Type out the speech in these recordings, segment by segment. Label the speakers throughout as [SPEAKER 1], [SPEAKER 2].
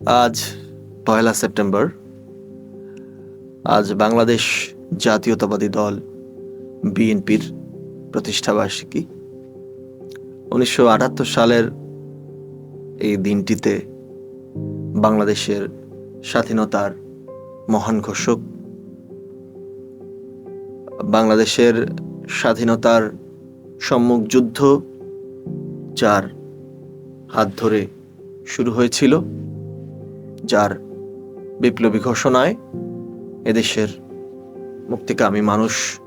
[SPEAKER 1] আজ পয়লা সেপ্টেম্বর। আজ বাংলাদেশ জাতীয়তাবাদী দল বিএনপির প্রতিষ্ঠাবার্ষিকী উনিশশো আটাত্তর সালের এই দিনটিতে বাংলাদেশের স্বাধীনতার মহান ঘোষক, বাংলাদেশের স্বাধীনতার সম্মুখ যুদ্ধ যার হাত ধরে শুরু হয়েছিল। যার বিপ্লবী ঘোষণায় এদেশের মুক্তিকামী মানুষ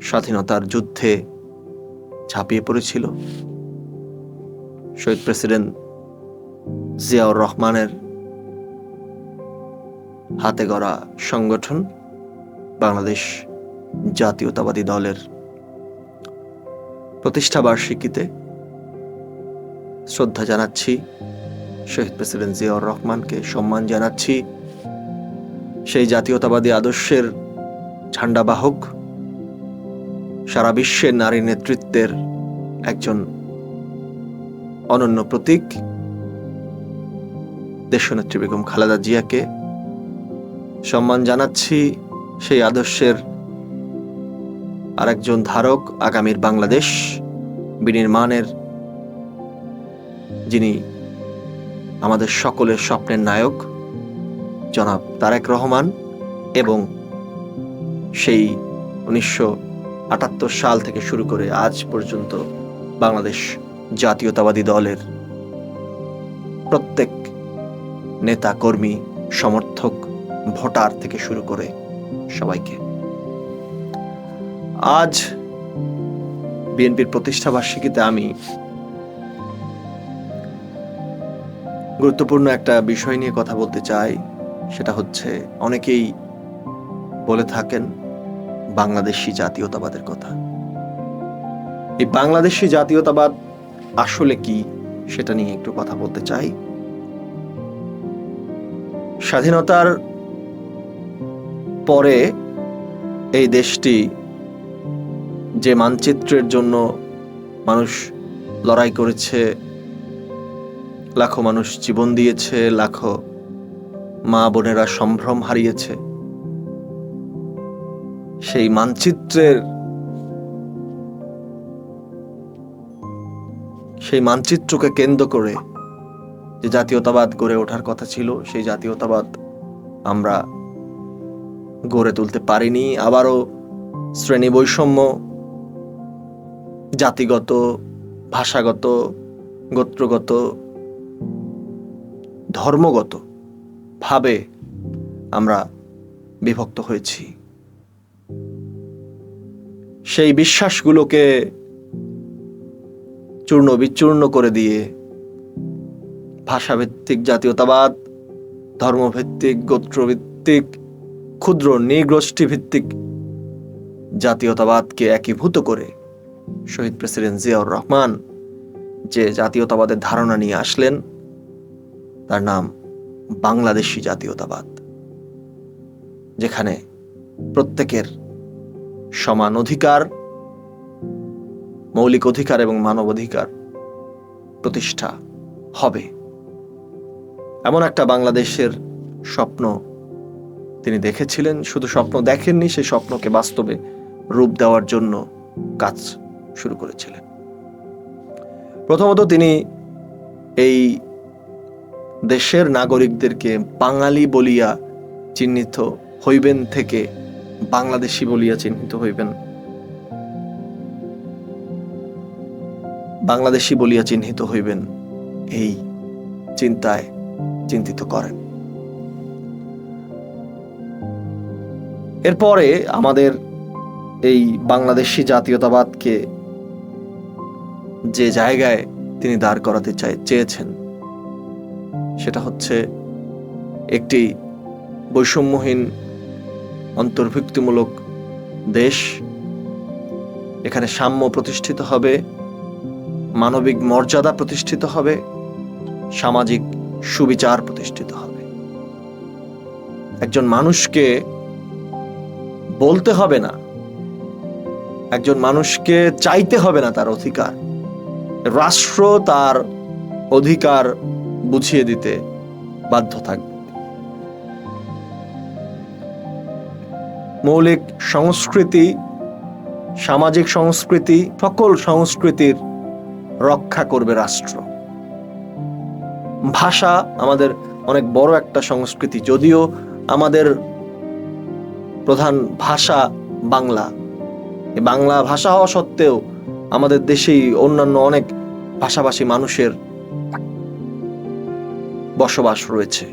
[SPEAKER 1] স্বাধীনতার যুদ্ধে ঝাঁপিয়ে পড়েছিল। শহীদ প্রেসিডেন্ট জিয়াউর রহমানের হাতে গড়া সংগঠন বাংলাদেশ জাতীয়তাবাদী দলের প্রতিষ্ঠা বার্ষিকীতে শ্রদ্ধা জানাচ্ছি। শহীদ প্রেসিডেন্ট জিয়াউর রহমানকে সম্মান জানাচ্ছি। সেই জাতীয়তাবাদী আদর্শের ঝান্ডাবাহক সারা বিশ্বের নারী নেতৃত্বের একজন অনন্য প্রতীক, দেশনেত্রী বেগম খালেদা জিয়াকে সম্মান জানাচ্ছি। সেই আদর্শের আরেকজন ধারক আগামীর বাংলাদেশ বিনির্মাণের যিনি আমাদের সকলের স্বপ্নের নায়ক, জনাব তারেক রহমান এবং সেই উনিশশো আটাত্তর সাল থেকে শুরু করে আজ পর্যন্ত বাংলাদেশ জাতীয়তাবাদী দলের প্রত্যেক নেতা, কর্মী, সমর্থক, ভোটার থেকে শুরু করে সবাইকে। আজ বিএনপির প্রতিষ্ঠা বার্ষিকীতে আমি গুরুত্বপূর্ণ একটা বিষয় নিয়ে কথা বলতে চাই। সেটা হচ্ছে, অনেকেই বলে থাকেন, বাংলাদেশি জাতীয়তাবাদের কথা। এই বাংলাদেশি জাতীয়তাবাদ আসলে কি, সেটা নিয়ে একটু কথা বলতে চাই। স্বাধীনতার পরে এই দেশটি যে মানচিত্রের জন্য মানুষ লড়াই করেছে লাখো মানুষ জীবন দিয়েছে, লাখো মা বোনেরা সম্ভ্রম হারিয়েছে। সেই মানচিত্রের সেই মানচিত্রকে কেন্দ্র করে যে জাতীয়তাবাদ গড়ে ওঠার কথা ছিল, সেই জাতীয়তাবাদ আমরা গড়ে তুলতে পারিনি। আবারও শ্রেণি বৈষম্য জাতিগত, ভাষাগত, গোত্রগত ধর্মগত ভাবে আমরা বিভক্ত হয়েছি। সেই বিশ্বাসগুলোকে চূর্ণ বিচূর্ণ করে দিয়ে ভাষাভিত্তিক, জাতীয়তাবাদ, ধর্মভিত্তিক, গোত্রভিত্তিক, ক্ষুদ্র নৃগোষ্ঠী ভিত্তিক জাতীয়তাবাদকে একীভূত করে শহীদ প্রেসিডেন্ট জিয়াউর রহমান যে জাতীয়তাবাদের ধারণা নিয়ে আসলেন তার নাম বাংলাদেশি জাতীয়তাবাদ, যেখানে প্রত্যেকের সমান অধিকার, মৌলিক অধিকার এবং মানব অধিকার প্রতিষ্ঠা হবে। এমন একটা বাংলাদেশের স্বপ্ন তিনি দেখেছিলেন, শুধু স্বপ্ন দেখেননি, সেই স্বপ্নকে বাস্তবে রূপ দেওয়ার জন্য কাজ শুরু করেছিলেন। প্রথমত তিনি এই দেশের নাগরিকদেরকে বাঙালি বলিয়া চিহ্নিত হইবেন থেকে বাংলাদেশি বলিয়া চিহ্নিত হইবেন। বাংলাদেশি বলিয়া চিহ্নিত হইবেন, এই চিন্তায় চিন্তিত করেন। এরপরে আমাদের এই বাংলাদেশি জাতীয়তাবাদকে যে জায়গায় তিনি দাঁড় করাতে চাই, চেয়েছেন সেটা হচ্ছে একটি বৈষম্যহীন, অন্তর্ভুক্তিমূলক দেশ। এখানে সাম্য প্রতিষ্ঠিত হবে, মানবিক মর্যাদা প্রতিষ্ঠিত হবে, সামাজিক সুবিচার প্রতিষ্ঠিত হবে। একজন মানুষকে বলতে হবে না, একজন মানুষকে চাইতে হবে না তার অধিকার। রাষ্ট্র তার অধিকার বুঝিয়ে দিতে বাধ্য থাকবে। মৌলিক সংস্কৃতি, সামাজিক সংস্কৃতি, সকল সংস্কৃতির রক্ষা করবে রাষ্ট্র। ভাষা আমাদের অনেক বড় একটা সংস্কৃতি, যদিও আমাদের প্রধান ভাষা বাংলা। বাংলা ভাষা হওয়া সত্ত্বেও আমাদের দেশেই অন্যান্য অনেক ভাষাভাষী মানুষের বসবাস রয়েছে।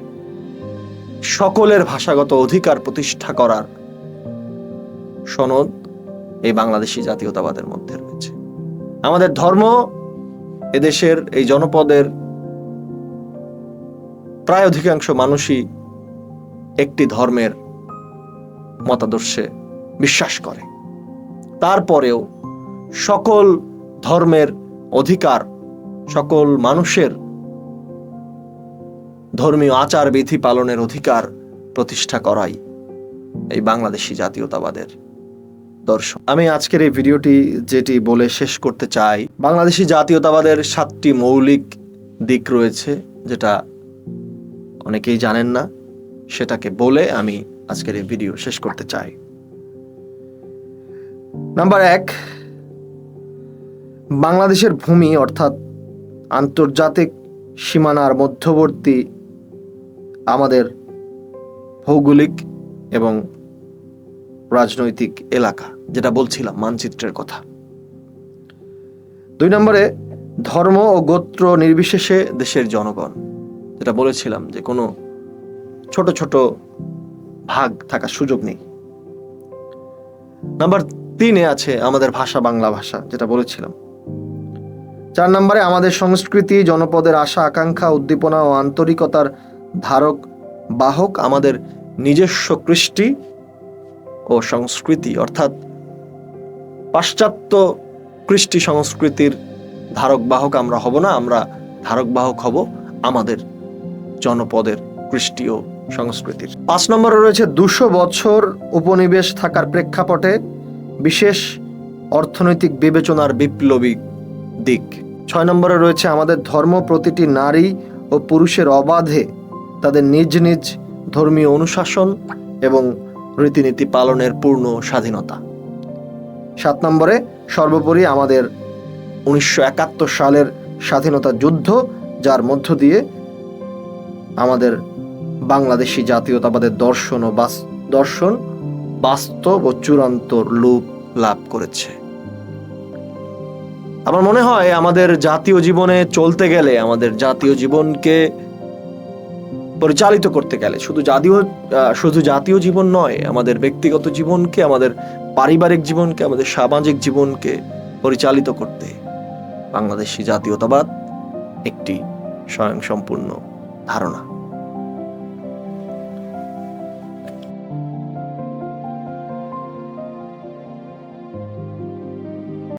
[SPEAKER 1] সকলের ভাষাগত অধিকার প্রতিষ্ঠা করার সনদ এই বাংলাদেশি জাতীয়তাবাদের মধ্যে রয়েছে। আমাদের ধর্ম এদেশের এই জনপদের প্রায় অধিকাংশ মানুষই একটি ধর্মের মতাদর্শে বিশ্বাস করে। তারপরেও সকল ধর্মের অধিকার, সকল মানুষের ধর্মীয় আচার বিধি পালনের অধিকার প্রতিষ্ঠা করাই এই বাংলাদেশি জাতীয়তাবাদের দর্শন। আমি আজকের এই ভিডিওটি যেটি বলে শেষ করতে চাই, বাংলাদেশি জাতীয়তাবাদের সাতটি মৌলিক দিক রয়েছে যেটা অনেকেই জানেন না, সেটাকে বলে আমি আজকের এই ভিডিও শেষ করতে চাই। নাম্বার এক, বাংলাদেশের ভূমি অর্থাৎ আন্তর্জাতিক সীমানার মধ্যবর্তী আমাদের ভৌগোলিক এবং রাজনৈতিক এলাকা, যেটা বলছিলাম মানচিত্রের কথা। দুই নম্বরে, ধর্ম ও গোত্র নির্বিশেষে দেশের জনগণ, যেটা বলেছিলাম যে কোনো ছোট ছোট ভাগ থাকার সুযোগ নেই। নাম্বার তিনে আছে আমাদের ভাষা, বাংলা ভাষা, যেটা বলেছিলাম। চার নম্বরে, আমাদের সংস্কৃতি, জনপদের আশা, আকাঙ্ক্ষা, উদ্দীপনা ও আন্তরিকতার ধারক, বাহক আমাদের নিজস্ব কৃষ্টি ও সংস্কৃতি, অর্থাৎ পাশ্চাত্য কৃষ্টি সংস্কৃতির ধারক, বাহক আমরা হব না, আমরা ধারক, বাহক হব আমাদের জনপদের কৃষ্টি ও সংস্কৃতির। পাঁচ নম্বরে রয়েছে দুশো বছর উপনিবেশ থাকার প্রেক্ষাপটে বিশেষ অর্থনৈতিক বিবেচনার বিপ্লবী দিক। ছয় নম্বরে রয়েছে আমাদের ধর্ম প্রতিটি নারী ও পুরুষের অবাধে তাদের নিজ নিজ ধর্মীয় অনুশাসন এবং রীতিনীতি পালনের পূর্ণ স্বাধীনতা। সাত নম্বরে, সর্বোপরি আমাদের উনিশশো একাত্তর সালের স্বাধীনতা যুদ্ধ, যার মধ্য দিয়ে আমাদের বাংলাদেশি জাতীয়তাবাদের দর্শন ও বাস, দর্শন বাস্তব ও চূড়ান্ত রূপ লাভ করেছে। আমার মনে হয় আমাদের জাতীয় জীবনে চলতে গেলে, আমাদের জাতীয় জীবনকে পরিচালিত করতে গেলে। শুধু জাতীয় শুধু জাতীয় জীবন নয়, আমাদের ব্যক্তিগত জীবনকে, আমাদের পারিবারিক জীবনকে, আমাদের সামাজিক জীবনকে পরিচালিত করতে বাংলাদেশি জাতীয়তাবাদ একটি স্বয়ংসম্পূর্ণ ধারণা।